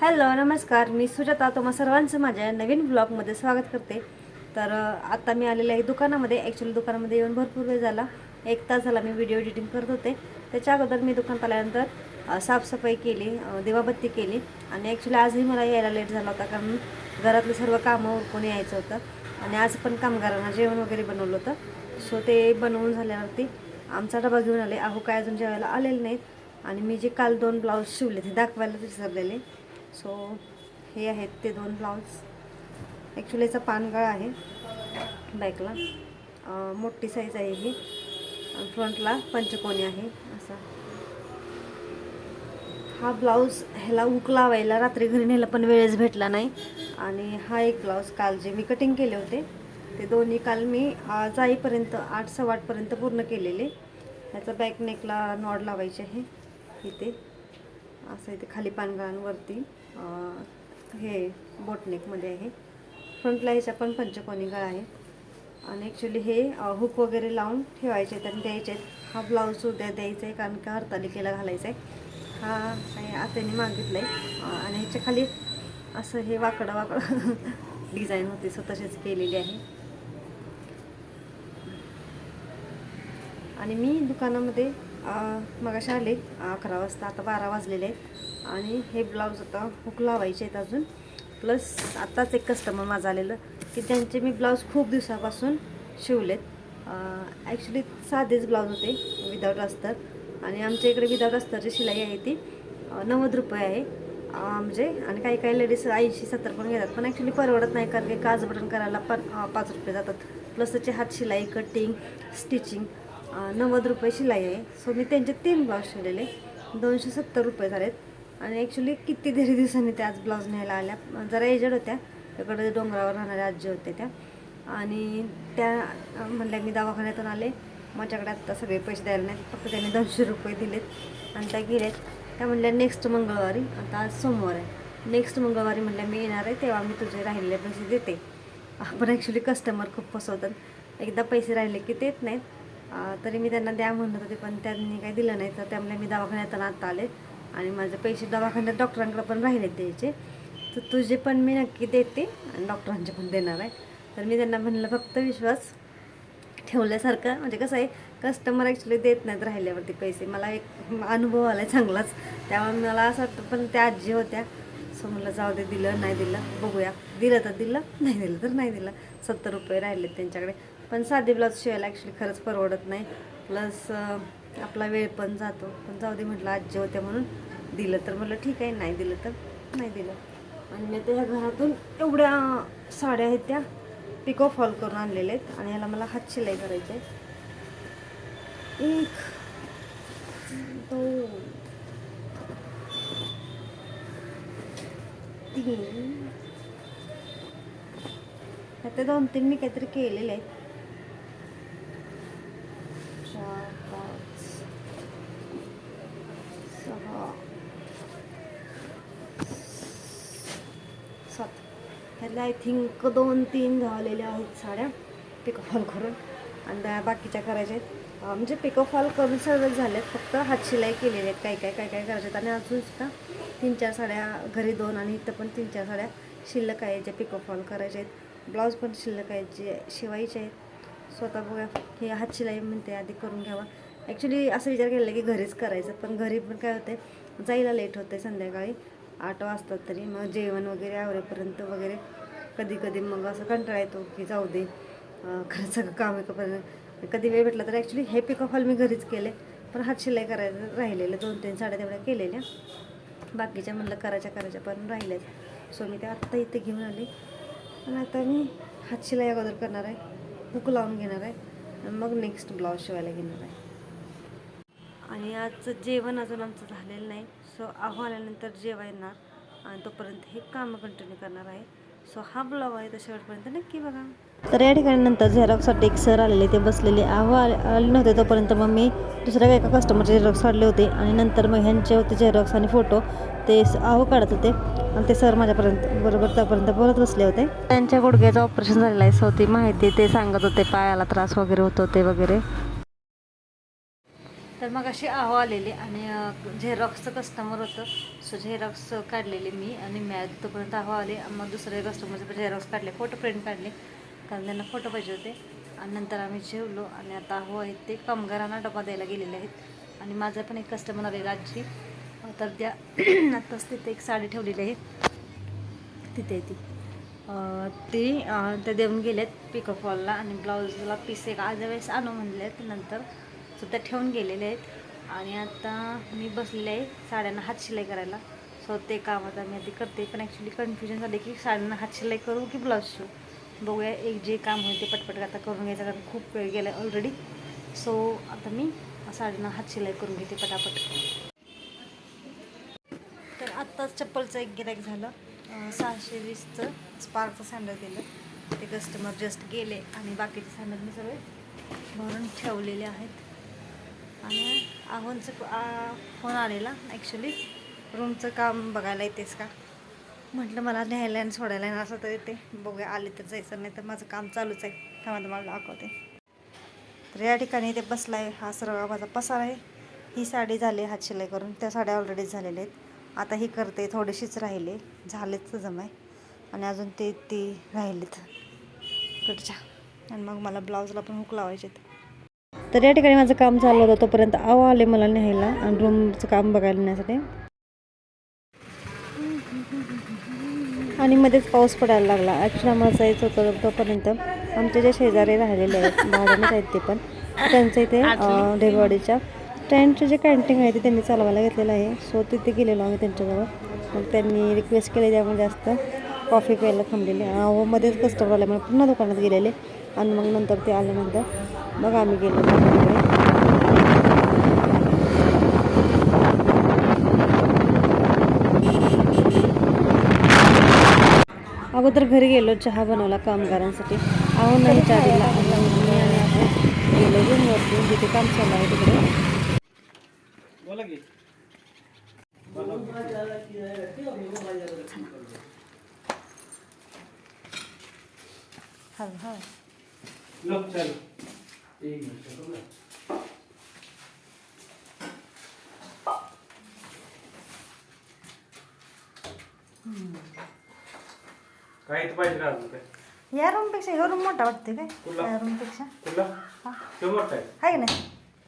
Hello नमस्कार. मी सुजाता. तुम्हा सर्वांचं माझ्या नवीन ब्लॉगमध्ये स्वागत करते. तर आता मी आलेले आहे दुकानामध्ये. ॲक्च्युली दुकानामध्ये येऊन भरपूर वेळ झाला. एक तास झाला मी व्हिडिओ एडिटिंग करत होते. त्याच्या अगोदर मी दुकानात आल्यानंतर साफसफाई केली दिवाबत्ती केली. आणि ॲक्च्युली आजही मला यायला लेट झाला होता कारण घरातलं सर्व कामं उरकून यायचं होतं. आणि आज पण कामगारांना जेवण वगैरे बनवलं होतं. सो ते बनवून झाल्यावरती आमचा डबा घेऊन आले. अहो काय अजून जेवायला आलेले नाहीत. आणि मी जे काल दोन ब्लाऊज शिवले ते दाखवायला विसरलेले सो हे आहेत ते दोन ब्लाऊज ॲक्च्युली याचा पानगळ आहे बॅकला मोठी साईज आहे ही. फ्रंटला पंचकोनी आहे असा. हा ब्लाऊज ह्याला हुक लावायला रात्री घरी नेला पण वेळच भेटला नाही. आणि हा एक ब्लाऊज काल जे मी कटिंग केले होते ते दोन्ही काल मी जाईपर्यंत आठ सव्वा आठपर्यंत पूर्ण केलेले. ह्याचा बॅक नेकला नॉड लावायचे आहे. इथे. असं इथे खाली पानगळांवरती. हे बोटनेकमध्ये आहे. फ्रंटला ह्याचा पण पंचकोनी गळा आहे. आणि ॲक्च्युली हे हुक वगैरे लावून ठेवायचे आहेत आणि द्यायचे आहेत. हा ब्लाऊज उद्या द्यायचा आहे कारण का हरतालिकेला घालायचा आहे. हा आत्याने मागितलं आहे आणि ह्याच्या खाली असं हे वाकडं वाकडं डिझाईन होती. स्वतःचीच केलेली आहे. आणि मी दुकानामध्ये मगाशी आले अकरा वाजता आता बारा वाजलेले आहेत. आणि हे ब्लाऊज आता हुक लावायचे आहेत अजून. प्लस आत्ताच एक कस्टमर माझं आलेलं की त्यांचे मी ब्लाऊज खूप दिवसापासून शिवलेत. ॲक्च्युली साधेच ब्लाऊज होते विदाऊट अस्तर आणि आमच्या इकडे विदाऊट अस्तरची शिलाई आहे ती नव्वद रुपये आहे. म्हणजे आणि काही काही लेडीज ऐंशी सत्तर पण घेतात. पण ॲक्च्युली परवडत नाही कारण की काज बटन करायला पण पाच रुपये जातात. प्लस त्याचे हात शिलाई कटिंग स्टिचिंग नव्वद रुपये शिलाई आहे. सो मी त्यांचे तीन ब्लाऊज शिवलेले. दोनशे सत्तर रुपये झालेत. आणि ॲक्च्युली किती तरी दिवसांनी त्या आज ब्लाऊज न्यायला आल्या. जरा एजड होत्या. त्याकडे डोंगरावर राहणाऱ्या आजी होत्या त्या. आणि त्या म्हणल्या मी दवाखान्यातून आले. माझ्याकडे आत्ता सगळे पैसे द्यायला नाहीत. फक्त त्यांनी दोनशे रुपये दिलेत. आणि त्या गेलेत त्या म्हणल्या नेक्स्ट मंगळवारी आता आज सोमवार आहे. नेक्स्ट मंगळवारी म्हणल्या मी येणार आहे. तेव्हा मी तुझे राहिलेले पैसे देते. पण ॲक्च्युली कस्टमर खूप फसवतात. एकदा पैसे राहिले की देत नाहीत. तरी मी त्यांना द्या म्हणत होते पण त्यांनी काही दिलं नाही. तर त्यामुळे मी दवाखान्यात आता आले. आणि माझे पैसे दवाखान्यात डॉक्टरांकडे पण राहिले द्यायचे तर तुझे पण मी नक्की देते आणि डॉक्टरांचे पण देणार आहे. तर मी त्यांना म्हणलं फक्त विश्वास ठेवल्यासारखं. म्हणजे कसं आहे कस्टमर ॲक्च्युली देत नाहीत राहिल्यावरती पैसे. मला एक अनुभव आला आहे चांगलाच. त्यामुळे मला असं वाटतं पण त्या आजी होत्या. सो मला जाऊ दे दिलं नाही दिलं बघूया. दिलं तर दिलं नाही दिलं तर नाही दिलं. सत्तर रुपये राहिलेत त्यांच्याकडे. पण साधे ब्लाऊज शिवायला ॲक्च्युली खरंच परवडत नाही. प्लस आपला वेळ पण जातो. पण जाऊ दे म्हटलं आजी होत्या म्हणून दिलं तर म्हटलं ठीक आहे नाही दिलं तर नाही दिलं. आणि मी त्या घरातून एवढ्या साड्या आहेत त्या पिको फॉल करून आणलेल्या आहेत आणि ह्याला मला हात शिलाई करायची आहे. एक दोन तीन. आता दोन तीन मी काहीतरी केलेले आहेत चार पाच सहा सात. ह्याला आय थिंक दोन तीन झालेल्या आहेत साड्या. पिकोफॉल करून. आणि त्या बाकीच्या करायच्या आहेत. म्हणजे पिकअप हॉल करून सर्वच झालेत. फक्त हात शिलाई केलेले आहेत. काही काय काय काय करायच्यात आणि अजून सुद्धा तीन चार साड्या घरी दोन आणि इथं पण तीन चार साड्या शिल्लक आहे ज्या हॉल करायच्या आहेत. ब्लाऊज पण शिल्लक आहेत जे शिवायचे आहेत. स्वतः बघा हे हात शिलाई म्हणते आधी करून घ्यावा. ॲक्च्युली असं विचार केला की घरीच करायचं पण घरी पण काय होते जायला लेट होते संध्याकाळी आठ वाजतात तरी मग जेवण वगैरे आवरेपर्यंत वगैरे कधी कधी मग असं कंटाळा येतो की जाऊ दे खरं सगळं काम आहे कधी वेळ भेटला तर ॲक्च्युली हे पिकअप हॉल मी घरीच केले पण हात शिलाई करायचं राहिलेलं दोन तीन साड्या तेवढ्या केलेल्या. बाकीच्या म्हणलं करायच्या करायच्या पण राहिल्याच. सो मी ते आत्ता इथे घेऊन आले. आणि आता मी हात शिलाई अगोदर करणार आहे हुक लावून घेणार आहे मग नेक्स्ट ब्लाऊज शिवायला घेणार आहे. आणि आजचं जेवण अजून आमचं झालेलं नाही. सो आहो आल्यानंतर जेवा येणार. आणि तोपर्यंत हे काम कंटिन्यू करणार आहे. सो हा ब्लॉग आहे तर शेवटपर्यंत नक्की बघा. तर या ठिकाणी नंतर झेरॉक्ससाठी एक सर आलेले ते बसलेले. आहो आले नव्हते तोपर्यंत मग मी दुसऱ्या एका कस्टमरचे झेरॉक्स काढले होते. आणि नंतर मग ह्यांचे होते झेरॉक्स आणि फोटो ते स- आहो काढत होते. आणि ते सर माझ्यापर्यंत बरोबर त्यापर्यंत बोलत बसले होते. त्यांच्या गुडघ्याचं ऑपरेशन झालेलं आहे. सो ती माहिती ते सांगत होते पायाला त्रास वगैरे होत होते वगैरे. तर मग अशी आहो आलेली आणि झेरॉक्सचं कस्टमर होतं. सो झेरॉक्स काढलेले मी आणि मॅ तोपर्यंत आहो आले. मग दुसरे कस्टमरचे झेरॉक्स काढले फोटो प्रिंट काढले. कारण त्यांना फोटो पाहिजे होते. आणि नंतर आम्ही जेवलो आणि आता आहो आहेत ते कामगारांना डबा द्यायला गेलेले आहेत. आणि माझा पण एक कस्टमर आलेला आजी. तर त्या आत्ताच तिथे एक साडी ठेवलेली आहे. तिथे ती. ती त्या देऊन देऊन आहेत पिकअप हॉलला आणि ब्लाऊजला पीस एक आज वेळेस आणू म्हणले आहेत नंतर सुद्धा ठेवून गेलेले आहेत. आणि आता मी बसलेले आहे साड्यांना हात शिलाई करायला. सो ते काम आता मी आधी करते पण ॲक्च्युली कन्फ्युजन झाले की साड्यांना हात शिलाई करू की ब्लाऊज शिवू? बघूया एक जे काम होईल ते पटपट आता करून घ्यायचं कारण खूप वेळ गेला ऑलरेडी सो आता मी साड्यांना हात शिलाई करून घेते पटापट. तर आत्ताच चप्पलचं एक गिरायक झालं. सहाशे वीसचं स्पार्कचं सँडल दिलं ते कस्टमर जस्ट गेले आणि बाकीचे सँडल मी सगळे भरून ठेवलेले आहेत. आणि आव्हानचं फोन आलेला ॲक्च्युली रूमचं काम बघायला येतेस का? म्हटलं मला न्यायला आणि सोडायला येणार असं तर येते. बघूया आले तर जायचं नाही तर माझं काम चालूच आहे. तेव्हा तुम्हाला दाखवते. तर या ठिकाणी ते बसला आहे हा सर्व माझा पसार आहे. ही साडी झाली हात शिलाई करून. त्या साड्या ऑलरेडी झालेल्या आहेत. आता ही करते थोडीशीच राहिले. झालेच जमाय आणि अजून ते ती राहिलेत. कडच्या आणि मग मला ब्लाऊजला पण हुक लावायचे तर या ठिकाणी माझं काम चालू होतं तोपर्यंत आव आले मला न्यायला आणि रूमचं काम बघायला नेण्यासाठी. आणि मध्येच पाऊस पडायला लागला. ॲक्च्युली आम्हाला जायचं होतं तोपर्यंत आमचे जे शेजारी राहिलेले आहेत भाड्यानेच आहेत ते पण त्यांचं इथे ढेगवाडीच्या ट्रेनचे जे कॅन्टीन आहे ते त्यांनी चालवायला घेतलेलं आहे. सो तिथे गेलेलो आम्ही त्यांच्याजवळ. मग त्यांनी रिक्वेस्ट केली त्यामुळे जास्त कॉफी प्यायला थांबलेली. अहो मध्येच कस्टमर आल्यामुळे पुन्हा दुकानात गेलेले. आणि मग नंतर ते आल्यानंतर मग आम्ही गेलो. अगोदर घरी गेलो चहा बनवला कामगारांसाठी. अहो नाही चहा दिला आणि आपण गेलो रूमवरती. जिथे काम चालू आहे तिकडे. हा हा लो चल एक मिनिट ना. काय इथं पाहिजे का अजून काय या रूमपेक्षा ह्या रूम मोठा वाटते काय कुठला? या रूमपेक्षा कुठला हा तो मोठा आहे आहे नाही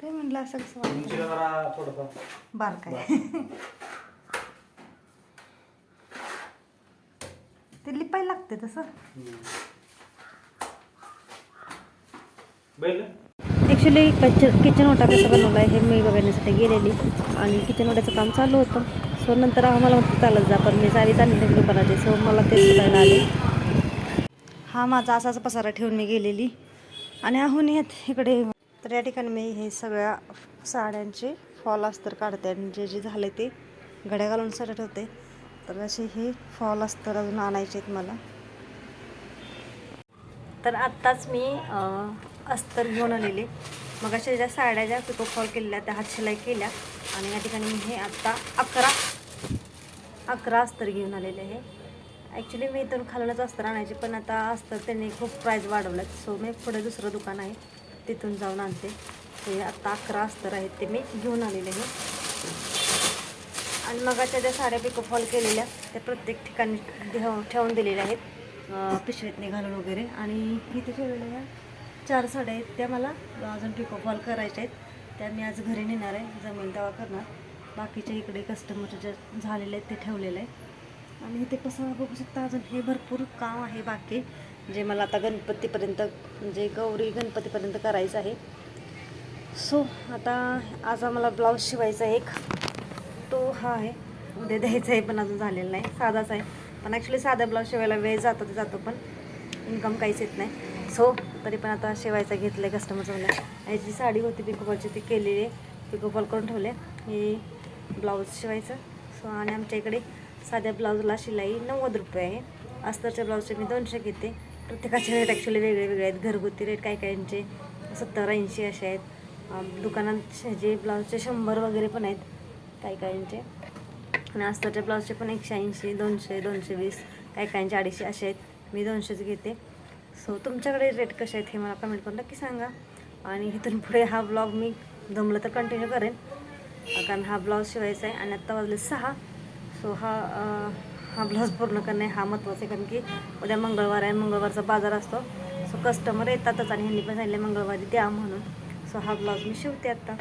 ते म्हटलं असं कसं वाटतं उंचीला जरा थोडंफार बारका आहे ते लिपायला लागते तसं ॲक्च्युली किचन किचन ओटा कसं बनवला आहे हे मी बघण्यासाठी गेलेली. आणि किचन ओट्याचं काम चालू होतं. सो नंतर आम्हाला म्हटलं चालत जा पण मी चाली चालली दुकानाचे. सो मला ते सुधायला आले. हा माझा असाच पसारा ठेवून मी गेलेली. आणि आहून येत इकडे. तर या ठिकाणी मी हे सगळ्या साड्यांचे फॉल अस्तर काढते आणि जे जे झाले ते घड्या घालून साड्या ठेवते. तर असे हे फॉल अस्तर अजून आणायचे आहेत मला. तर आत्ताच मी अस्तर घेऊन आलेले. मग अशा ज्या साड्या ज्या पिको फॉल केलेल्या त्या हात शिलाई केल्या. आणि या ठिकाणी मी हे आत्ता अकरा अकरा अस्तर घेऊन आलेले आहे. ॲक्च्युली मी इथून खालूनच अस्तर आणायचे पण आता अस्तर त्यांनी खूप प्राईज वाढवल्यात. सो मी पुढे दुसरं दुकान आहे तिथून जाऊन आणते. ते आत्ता अकरा अस्तर आहेत ते मी घेऊन आलेले आहे. आणि मगाच्या ज्या साड्या पिको फॉल केलेल्या त्या प्रत्येक ठिकाणी ठेवून दिलेल्या आहेत. अं, पिशवीतने घालून वगैरे. आणि इथे ठेवलेल्या चार साड्या आहेत त्या मला अजून पिकोफॉल करायच्या आहेत. त्या मी आज घरी नेणार आहे जमेल तेव्हा करणार. बाकीच्या इकडे कस्टमर जे झालेले आहेत ते ठेवलेलं आहे आणि इथे कसं बघू शकता अजून हे भरपूर काम आहे बाकी जे मला आता गणपतीपर्यंत म्हणजे गौरी गणपतीपर्यंत करायचं आहे. सो आता आज आम्हाला ब्लाऊज शिवायचा आहे एक. तो हा आहे. उद्या द्यायचा आहे पण अजून झालेला नाही. साधाच आहे. पण ॲक्च्युली साधा ब्लाऊज शिवायला वेळ जातो ते जातो पण. इन्कम काहीच येत नाही. सो तरी पण आता शिवायचा घेतलं आहे कस्टमरचा मला याची साडी होती पिकोफॉलची ती केलेली आहे. पिकोफॉल करून ठेवले हे ब्लाऊज शिवायचं. सो आणि आमच्या इकडे साध्या ब्लाऊजला शिलाई नव्वद रुपये आहे. अस्तरच्या ब्लाऊजचे मी दोनशे घेते. प्रत्येकाचे रेट ॲक्च्युली वेगळे वेगळे आहेत. घरगुती रेट काही काहींचे सत्तर ऐंशी असे आहेत. दुकानात जे ब्लाऊजचे शंभर वगैरे पण आहेत. काही काहींचे आणि अस्तरच्या ब्लाऊजचे पण एकशे ऐंशी दोनशे दोनशे वीस काही काहींचे अडीचशे असे आहेत. मी दोनशेच घेते. सो तुमच्याकडे रेट कसे आहेत हे मला कमेंट करून नक्की सांगा. आणि इथून पुढे हा ब्लॉग मी जमलं तर कंटिन्यू करेन. कारण हा ब्लाऊज शिवायचा आहे आणि आत्ता वाजले सहा. सो हा हा ब्लाऊज पूर्ण करणे हा महत्त्वाचा आहे. कारण की उद्या मंगळवार आहे. मंगळवारचा बाजार असतो. सो कस्टमर येतातच आणि ह्यांनी पण सांगितले मंगळवारी द्या म्हणून. सो हा ब्लाऊज मी शिवते आत्ता.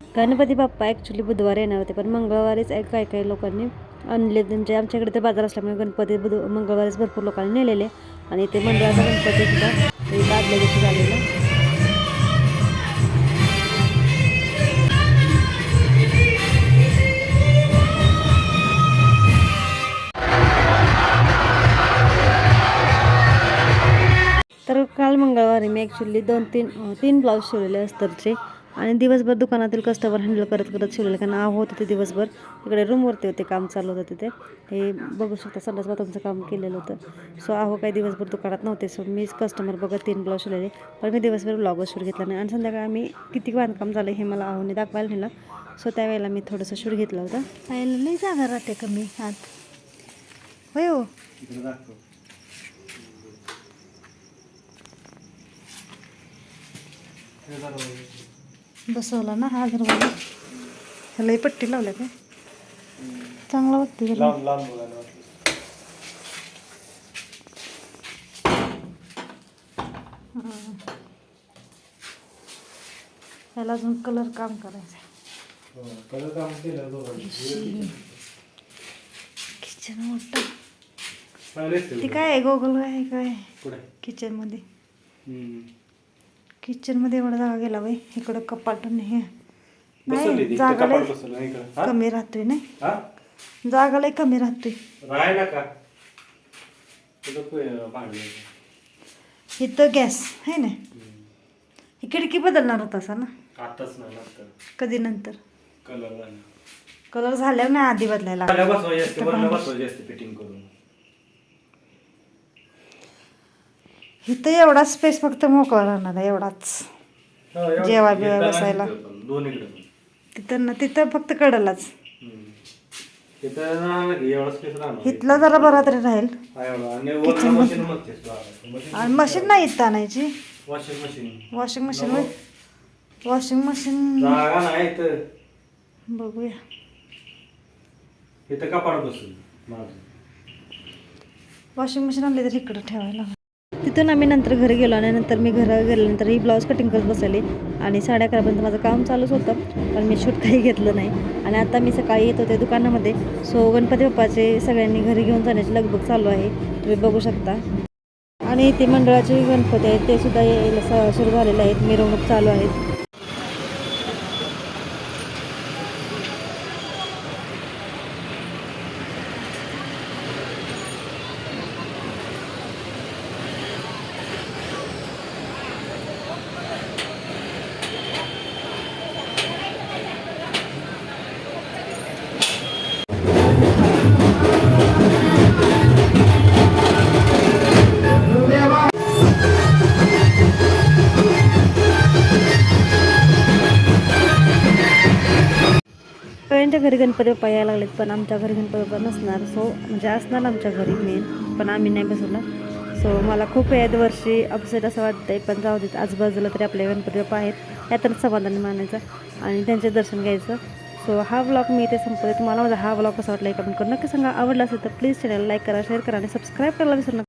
गणपती बाप्पा ॲक्च्युली बुधवारी येणार होते. पण मंगळवारीच एक काही काही लोकांनी आणले. म्हणजे आमच्याकडे ते बाजार असल्यामुळे गणपती बुध मंगळवारीच भरपूर लोकांनी नेलेले. आणि ते मंडळाचा गणपती सुद्धा एक आदल्या दिवशी झालेला. तर काल मंगळवारी मी ॲक्च्युली दोन तीन तीन ब्लाऊज शिवलेले अस्तरचे. आणि दिवसभर दुकानातील कस्टमर हँडल करत करत शिवलेले कारण आव होत होते दिवसभर. इकडे रूमवरती होते काम चालू होतं तिथे. हे बघू शकता संडास बाथरूमचं काम केलेलं होतं. सो आहो काही दिवसभर दुकानात नव्हते. सो मीच कस्टमर बघत तीन ब्लाऊज शिवलेले. पण मी दिवसभर ब्लॉगच शूट घेतला नाही. आणि संध्याकाळी आम्ही किती बांधकाम झालं हे मला आहोने दाखवायला नेलं. सो त्यावेळेला मी थोडंसं शूट घेतलं होतं. पाहिलं नाही जागा राहते कमी आत. होय हो दाखव. बसवला ना हा दरवाजा ह्यालाही पट्टी लावल्या काय चांगला वाटते जरा. लांब लांब बघायला वाटलं. ह्याला अजून कलर काम करायचं आहे हो, पहिलं काम केलं दोघांनी. किचन मोठं ती. काय आहे गोगल आहे काय पुढे. किचनमध्ये हम्म. किचनमध्ये एवढा जागा गेला बाई. इकडं कपाट आणि हे. नाही. जागा लय? कमी राहतोय नाही. हा? जागा लय कमी राहतोय. राहायला का. इथं गॅस आहे ना. ही खिडकी बदलणार होता असा ना? आताच नाही नंतर. कधी नंतर? कलर कलर झाल्यावर नाही आधी बदलायला फिटिंग करून. इथं एवढा स्पेस फक्त मोकळा राहणार आहे एवढाच. बिवाय येताना बसायला. तिथं ना तिथं फक्त कडलाच. इथलं जरा बरा तरी राहील. आणि मशीन नाही इथं आणायची. वॉशिंग मशीन वॉशिंग मशीन बघूया. वॉशिंग मशीन आणली तर इकडं ठेवायला. तिथून आम्ही नंतर घरी गेलो आणि नंतर मी घरा गेल्यानंतर ही ब्लाऊज कटिंग करत बसले आणि साडे अकरापर्यंत माझं काम चालूच होतं पण मी शूट काही घेतलं नाही. आणि आता मी सकाळी येत होते दुकानामध्ये सो गणपती बाप्पाचे सगळ्यांनी घरी घेऊन जाण्याची लगबग चालू आहे. तुम्ही बघू शकता. आणि ते मंडळाचे गणपती आहेत ते सुद्धा यायला स- सुरू झालेले आहेत मिरवणूक चालू आहेत. सगळ्यांच्या घरी गणपती बाप्पा यायला लागलेत पण आमच्या घरी गणपती बाप्पा नसणार. सो म्हणजे असणार आमच्या घरी मेन पण आम्ही नाही बसवला सो मला खूप या वर्षी अपसेट असं वाटतंय पण जाऊ देत आजूबाजूला तरी आपले गणपती बाप्पा आहेत. यातच समाधान मानायचं आणि त्यांचे दर्शन घ्यायचं. सो हा ब्लॉग मी इथे संपवते. तुम्हाला माझा हा ब्लॉग कसा वाटला कमेंट करून नक्की सांगा. आवडला असेल तर प्लीज चॅनल लाईक करा शेअर करा आणि सबस्क्राईब करायला विसरू नका.